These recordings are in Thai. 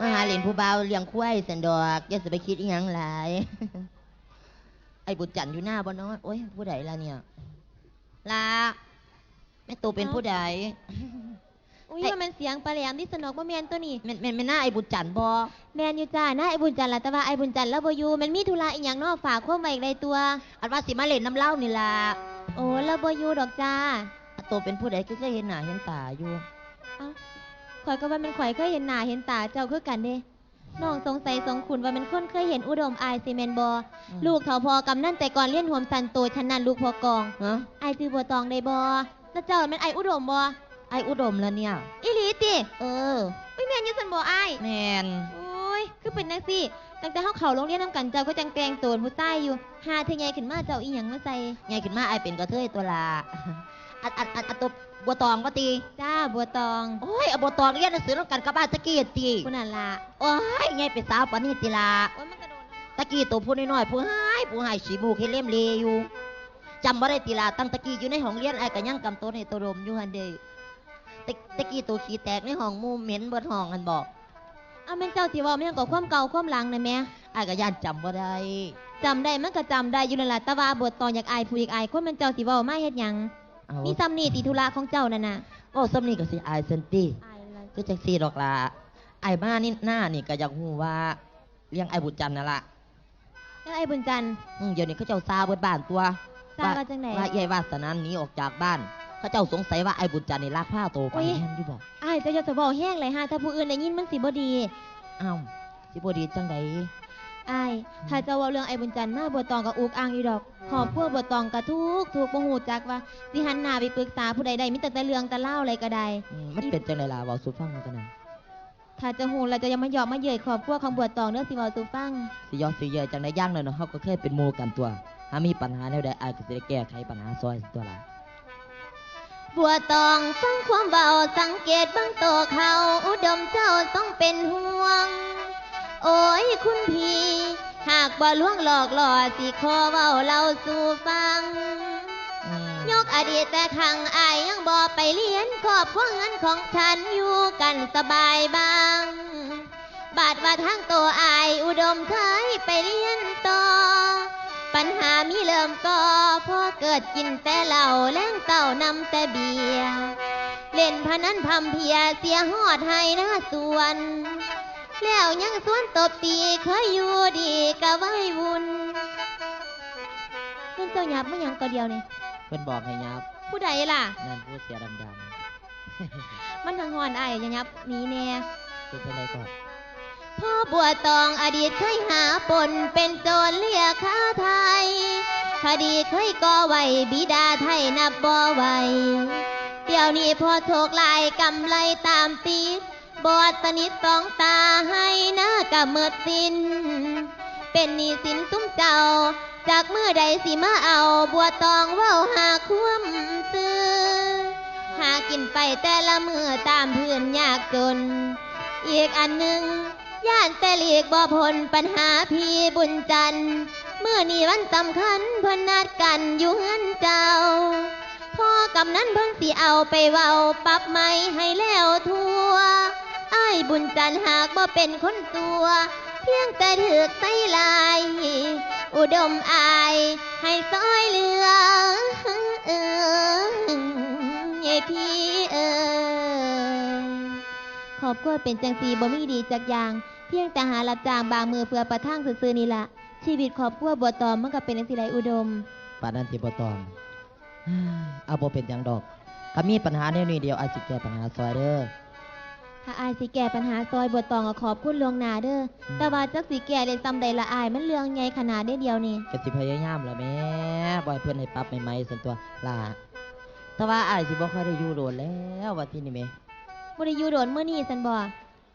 มาหาเหรียญผู้เบาวเลี้ยงควายสันดอกอย่าสิไปคิดอีหยังหลาย ไอ้บุญจันทร์อยู่หน้าบ่เนาะโอ้ยผู้ใดล่ะเนี่ยลาแม่ตูเป็นผู้ใดอุ้ยไอ้ว่ามันเสียงปลาแหลมที่สนอกบ่แม่นตัวนี้แม่นแม่นแม่นหน้าไอ้บุญจันทร์บ่แม่นอยู่จ้านะไอ้บุญจันทร์ล่ะแต่ว่าไอ้บุญจันทร์แล้วบ่อยู่มันมีธุระอีหยังเนาะฝากความไว้อีกในตัว อันว่าสิมาเล่นน้ำเหล้านี่ล่ะโอ้แล้วบ่อยู่ดอกจ้าอาโตเป็นผู้ใดก็เคยเห็นหน้าเห็นตาอยู่ ข่อยก็ว่ามันข่อยเคยเห็นหน้าเห็นตาเจ้าคือกันเด้น้องสงสัยสงขุนว่ามันคนเคยเห็นอุดมอายซีเมนบ่ลูกเฒ่าพอกำนั่นแต่ก่อนเลี้ยนหวมสันโตฉันนั่นลูกพอกองฮะอายจือบัวตองได้บ่แล้วเจ้ามันไอายอุดมบ่ไอ้อุดมแล้วเนี่ยอีหลีติเอออุ้ยแม่นอยู่ซั่นบ่อายแมนโอ้ยคือเป็นนักสิตั้งแต่เขาเขาโรงเรียนนำกันเจ้าก็จังแต่งตัวเป็นผู้ใต้อยู่หาเธอใหญ่ขึ้นมาเจ้าอีหยังมาใส่ไงขึ้นมาไอ้เป็นกระเทยตัวละ อัดอัดอัดอัดตัวบัวตองก็ตีจ้าบัวตองโอ้ยเอาบัวตองเรียนหนังสือร่วมกันกับบ้านตะกี้ตีคุณนั่นล่ะโอ้ยไงเป็นสาวปานนี้ติละโอ้ยมันกระโดดนะตะกี้ตัวผู้น้อยๆผู้หายผู้หายสีมูกเฮเล่มเลอยู่จำบ่ได้ติละตั้งตะกี้อยู่ในห้องเรียนไอ้ก็ยังกำตัวในตัวดมอยู่หันเดยตะตะกี้ตัวขี้แตกในห้องหมูเหม็นเบิดห้องหันบอกเอาแม่นเจ้าสิเว้าแม่นก็ความเก่าความหลังนะแม่ไอ้ก็ย่านจำบ่ได้จำได้มันก็จำได้อยู่นั่นล่ะแต่ว่าบัวตองอยากอายผู้อยากอายคนแม่นเจ้าสิเว้ามาเฮ็ดหยัง เอามีซ้ำนี่ติธุระของเจ้านั่นน่ะโอ้สำนีก็สิอายเซนตี้อายอะไรก็จังซี่ดอกละไอ้มานี่หน้านี่ก็อยากฮู้ว่าเลี้ยงไอ้บุญจันทร์นั่นล่ะแล้วไอ้บุญจันทร์ อืมเดี๋ยวนี้เขาเจ้าซาเบิดบ้านตัวทราบว่าจังได๋ว่าใหญ่วาสนาหนีออกจากบ้าน เขาเจ้าสงสัยว่าไอ้บุญจันทร์นี่ลักผ้าโตไปโอ้ยแม่นอยู่บอกอายเจ้าจะเว้าแห้งเลยฮะถ้าผู้อื่นได้ยินมันสิบ่ดี อ้าวสิบ่ดีจังได อายถ้าเจะเว่าเรื่องไอ้บุญจันทร์มาบัวตองกับอุกอ่างอยู่ดอกขอบพวกบัวตองกับทุกทุกบ่ฮู้จักว่าสิหันหน้าไปปรึกษาผู้ใดใดมีแต่แต่เรื่องแต่เล่าอะไรก็ได้อืมมันเป็นจังไดล่ะเว้าสู่ฟังหน่อยกันนะถ้าจะฮู้แล้วจะยังมาหยอกมาเย้ยขอบพวกของบัวตองเด้อสิเว้าสู่ฟังสิยอดสิเยอะจังไดย่างเลยเนาะเฮาก็เคยเป็นหมู่กันตัวถ้ามีปัญหาแนวใดอ้ายก็สิได้แก้ไขปัญหาซอยตัวล่ะบัวตองฟังความเบาสังเกตเบางโตวเขาอุดมเจ้าต้องเป็นห่วง โอ้ยคุณพี่หากบ่ล่วงหลอกหล่อสิขอเว้าเล่าสู่ฟังอืมยกอดีตแต่ขังอายยังบ่ไปเรียนครอบครัวเงินของฉันอยู่กันสบายบ้าง บาดว่าทั้งตัวอายอุดมเคยไปเรียนต่อ ปัญหามีเริ่มก่อพอเกิดกินแต่เหล้าแล้งเต่านำแต่เบียร์เล่นพนันพำเพรียเสียหอดให้หน้าสวน แล้วยังสวนตบตีเคยอยู่ดีกะไว้วุ่นเป็นเจ้าหยับไม่ยังก็เดียวนี่เพิ่นบอกให้ยับผู้ใดล่ะ นั่นผู้เสียดำมันทางหอนไอ้ายอย่ายับหนีแน่ๆเป็นจังไดก่อนพ่อบัวตองอดีตเคยหาปนเป็นโจรเลียค้าไทย คดีเคยก่อไว้บิดาไทยนับบ่ไหวเดี๋ยวนี้พอโชคลายกำไรตามตีด บอดสนิทสองตาให้หน้ากะเมิดสิน เป็นหนี้สินตุ้มเจ้า จากเมื่อใดสิมาเอาบัวตองเว้าหาความซื้อ หากินไปแต่ละมือตามเพื่อนยากจน อีกอันหนึ่งย่านแต่หลีกบ่พ้นปัญหาพี่บุญจันทร์เมื่อนี้วันสำคัญเพิ่นนัดกันอยู่เฮือนเจ้าพ่อกำนั้นเพิ่งสิเอาไปเว้าปรับไม่ให้แล้วทั่ว อ้ายบุญจันทร์หากบ่เป็นคนตัว เพียงแต่ถือกใสลาย อุดมอายให้ซอยเหลือเออยายพี่เออขอบครัวเป็นจังสีบ่มีดีจักอย่าง เพียงแต่หารับจ้างบางมือเพื่อประทังซื่อๆนี่ละชีวิตครอบครัวบัวตอมมันก็เป็นจังสิไรอุดมปานนั้นที่บ่ตองเอาบ่เป็นหยังดอกก็มีปัญหาแนวนี้เดียวอาจสิแก้ปัญหาซอยเด้อ ถ้าอายสิแก้ปัญหาซอยบัวตองก็ขอบคุณลวงหนาเด้อแต่ว่าจักสิแก้ได้ซ้ำใดละอายมันเรื่องใหญ่ขนาดได้เดียวนี่ก็สิพยายามล่ะแม่บ่ให้เพิ่นให้ปรับใหม่ๆส่วนตัวล่ะแต่ว่าอ้ายสิบ่ค่อยได้อยู่โดนแล้วว่าที่นี่แม่บ่ได้อยู่โดนมื้อนี้ซันบ่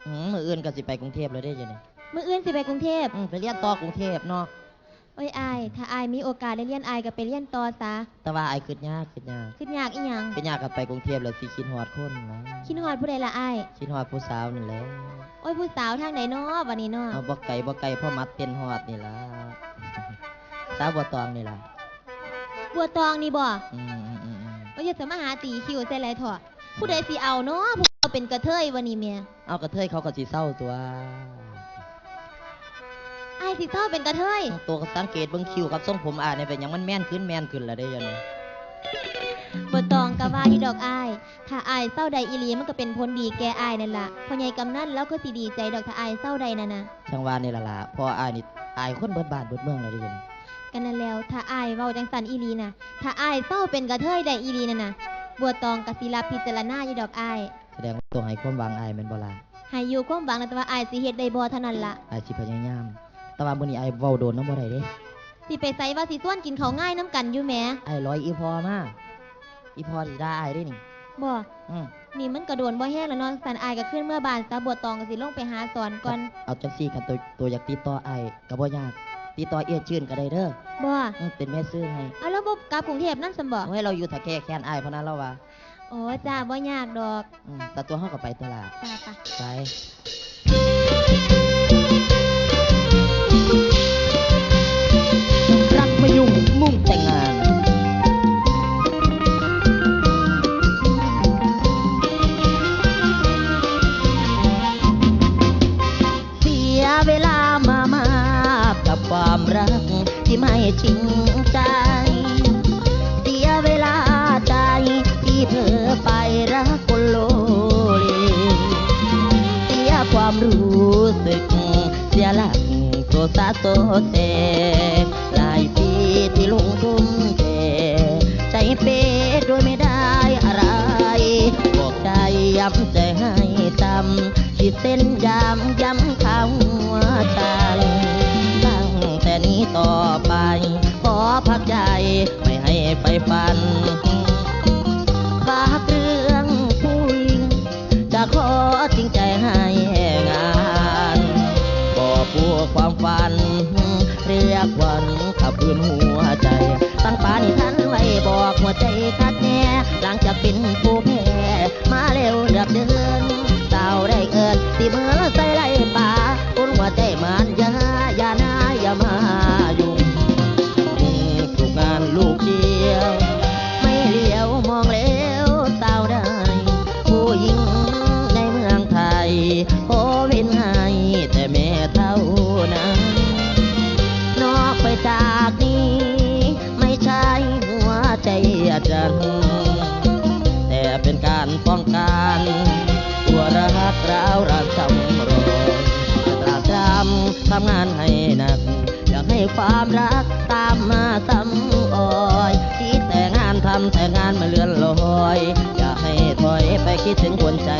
อืมมื้ออื่นก็สิไปกรุงเทพแล้วเด้อจ้ะนี่มื้ออื่นสิไปกรุงเทพ อืมไปเรียนต่อกรุงเทพเนาะ โอ้ยอาย ถ้าอายมีโอกาสได้เรียนอายก็ไปเรียนต่อซะแต่ว่าอ้ายคิดยากคิดยากคิดยากอีหยังคิดยากก็ไปกรุงเทพแล้วสิคิดฮอดคนนะคิดฮอดผู้ใดละอายคิดฮอดผู้สาวนั่นแหละโอ้ยผู้สาวทางไหนเนาะบัดนี้เนาะเอาบ่ไกลบ่ไกลพ่อมัดเต้นฮอดนี่ล่ะสาวบ่ตองนี่ล่ะบัวตองนี่บ่อืมอืมอืมอืมว่าจะมาหาตีคิวใส่ไรเถอะผู้ใดสิเอาเนาะผู้เป็นกระเทยวะนี่แม่เอากระเทยเขาก็สิเศร้าตัวไอ้ายสิเศร้าเป็นกระเทยตัวก็สังเกตเบิ่งคิวกับทรงผมอายเนี่ยเป็นหยังมันแม่นขึ้นแม่นขึ้นแล้วได้อยันนี้บ่ตองกะว่าอีดอกอาย ถ้าอายเศร้าใดอีหลีมันก็เป็นผลดีแก่อายนั่นล่ะพ่อใหญ่กำนันแล้วก็สิดีใจดอกถ้าอายเศร้าใดนั่นน่ะช่างว่านี่ล่ะล่ะเพออายนี่อายคนเบิดบ้านเบิดเมืองแล้วได้อยันนี้กันนั่นแล้ว ถ้าอายเว้าจังสันอีหลีน่ะ ถ้าอายเศร้าเป็นกระเทยได้อีหลีนั่นน่ะบัวตองกะสิรับพิจารณาอยู่ดอกอายแสดงว่าตัวให้ความหวังอายแม่นบ่ล่ะให้อยู่ความหวังนะแต่ว่าอายสิเฮ็ดได้บ่เท่านั้นล่ะอายสิพยายาม แต่ว่ามื้อนี้อายเว้าโดนนำบ่ได้เด้สิไปไสว่าสิส่วนกินเขาวง่ายน้ำกันอยู่แหมอายร้อยอีพอมาอีพอสิด่าอายเด้นี่บ่อือนี่มันกระโดนบ่แห้งแล้วเนาะสันอายก็ขึ้นเมื่อบานซะบัวตองก็สิลงไปหาสอนก่อนเอาจังซี่กันตัวตัวอยากติดต่ออายก็บ่ยากติดต่อเอียชื่นก็ได้เด้อบ่อือเป็นแม่ซื้อให้เอาแล้วบ่กลับกรุงเทพนั่นซั่นบ่เอาให้เราอยู่ถ้าแก้แค้นอายเพราะนั้นเราว่าโอ้จ้าบ่ยากดอกอืมแต่ตัวเฮาก็ไปตลาดจ้าปะไป โซซาโซเซหลายปีที่ลงทุ่มเทใจเปโดยไม่ได้อะไร บอกใจย้ำใจให้จำขีดเส้นยามย้ำข้างหัวใจตั้งแต่นี้ต่อไป ขอพักใจไม่ให้ไปฝัน ผู้แพ้มาเร็วเดือบเดินสาวได้เอินตีเมื่อใส่ไรป่าอุ่นหัวใจมันยาอย่านาอย่ามายุ่งทุกงานลูกเดียว ไม่เลี้ยวมองเลี้ยวสาวได้ ผู้หญิงในเมืองไทยโอ ทำงานให้หนัก อยากให้ความรักตามมาซ้ำอ่อยคิดแต่งานทำแต่งานมาเลื่อนลอย อยากให้ถอยไปคิดถึงคนใจ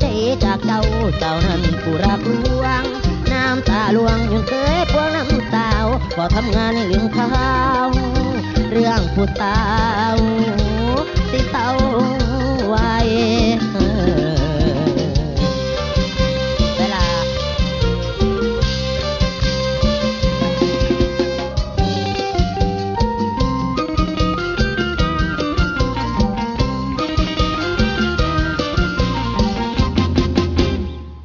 ใจจากเจ้าเจ้านั้นกูรับรวง น้ำตาลวงยังเคยพวงน้ำตาวพอทำงานเรื่องข้าวเรื่องผู้ตาวสิเตร้าไว้